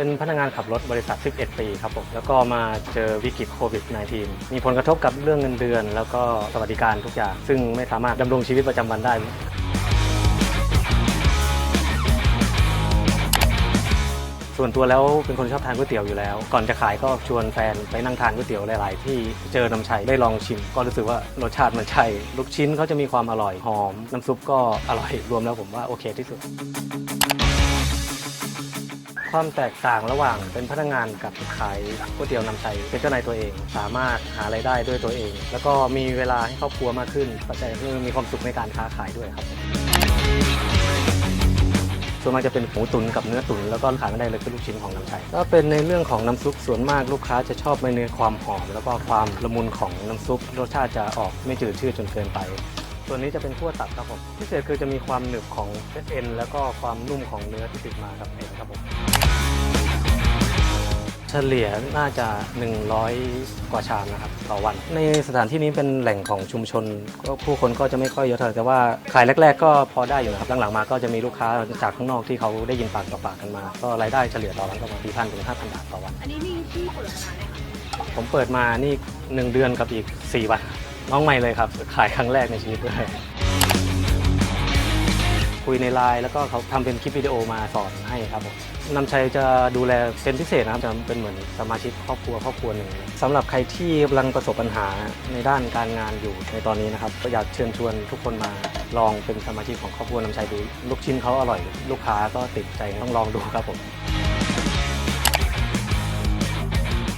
เป็นพนักงานขับรถบริษัท 11 ปีครับผมแล้วก็มาเจอวิกฤตโควิด -19 มีผลกระทบกับเรื่องเงินเดือน แล้วก็สวัสดิการทุกอย่าง ซึ่งไม่สามารถดำรงชีวิตประจำวันได้ ส่วนตัวแล้วเป็นคนชอบทานก๋วยเตี๋ยวอยู่แล้ว ก่อนจะขายก็ชวนแฟนไปนั่งทานก๋วยเตี๋ยวหลาย ๆ ที่เจอน้ำชัยได้ลองชิม ก็รู้สึกว่ารสชาติมันใช่ลูกชิ้นเขาจะมีความอร่อยหอม น้ำซุปก็อร่อยรวมแล้วผมว่าโอเคที่สุด ความแตกต่างระหว่างเป็นพนักงานกับขายก๋วยเตี๋ยวน้ำใสเป็นเจ้านายตัวเอง สามารถหารายได้ด้วยตัวเอง แล้วก็มีเวลาให้ครอบครัวมากขึ้นปัจจัยคือมีความสุขในการค้าขายด้วยครับส่วนมากจะเป็นหมูตุ๋นกับเนื้อตุ๋นแล้วก็ขายไม่ได้เลยคือลูกชิ้นของน้ำชัยก็เป็นในเรื่องของน้ำซุปส่วนมากลูกค้าจะชอบในความหอม แล้วก็ความละมุนของน้ำซุปรสชาติจะออกไม่จืดชืดจนเกินไป ส่วนนี้จะเป็นขั้วตับครับผมพิเศษคือจะมีความหนึบของเส้นเอ็นแล้วก็ความนุ่มของเนื้อที่ติดมากับเอ็นครับ เฉลี่ยน่าจะ 100 กว่าชามนะครับต่อวัน ในสถานที่นี้เป็นแหล่งของชุมชนก็ผู้คนก็จะไม่ค่อยเยอะเท่าไหร่แต่ว่าขายแรก ๆ ก็พอได้อยู่นะครับหลังๆมาก็จะมีลูกค้าจากข้างนอกที่เขาได้ยินปากต่อปากกันมา ก็รายได้เฉลี่ยต่อวันก็ประมาณ4,000ถึง5,000บาทต่อวัน อันนี้มีที่เปิดมานานไหมคะผมเปิดมานี่ 1 เดือนกับอีก4วันน้องใหม่เลยครับขายครั้งแรกในชีวิตด้วย คุยในไลน์แล้วก็เขาทำเป็นคลิปวิดีโอมาสอนให้ครับผมนำชัยจะดูแลเป็นพิเศษนะครับจะเป็นเหมือนสมาชิกครอบครัวครอบครัวหนึ่งสำหรับใครที่กำลังประสบปัญหาในด้านการงานอยู่ในตอนนี้นะครับก็อยากเชิญชวนทุกคนมาลองเป็นสมาชิกของครอบครัวนำชัยดู ลูกชิ้นเขาอร่อย ลูกค้าก็ติดใจต้องลองดูครับผม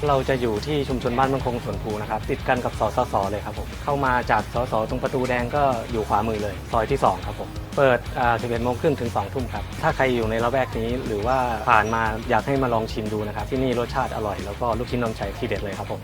เราจะอยู่ที่ชุมชนบ้านมังคงสวนภูนะครับติดกันกับสสสเลยครับผมเข้ามาจากสสตรงประตูแดงก็อยู่ขวามือเลยซอยที่ 2 ครับผมเปิดอ่า11โมงครึ่งถึง2ทุ่มครับถ้าใครอยู่ในละแวกนี้หรือว่าผ่านมาอยากให้มาลองชิมดูนะครับที่นี่รสชาติอร่อยแล้วก็ลูกชิ้นนมชัยที่เด็ดเลยครับผม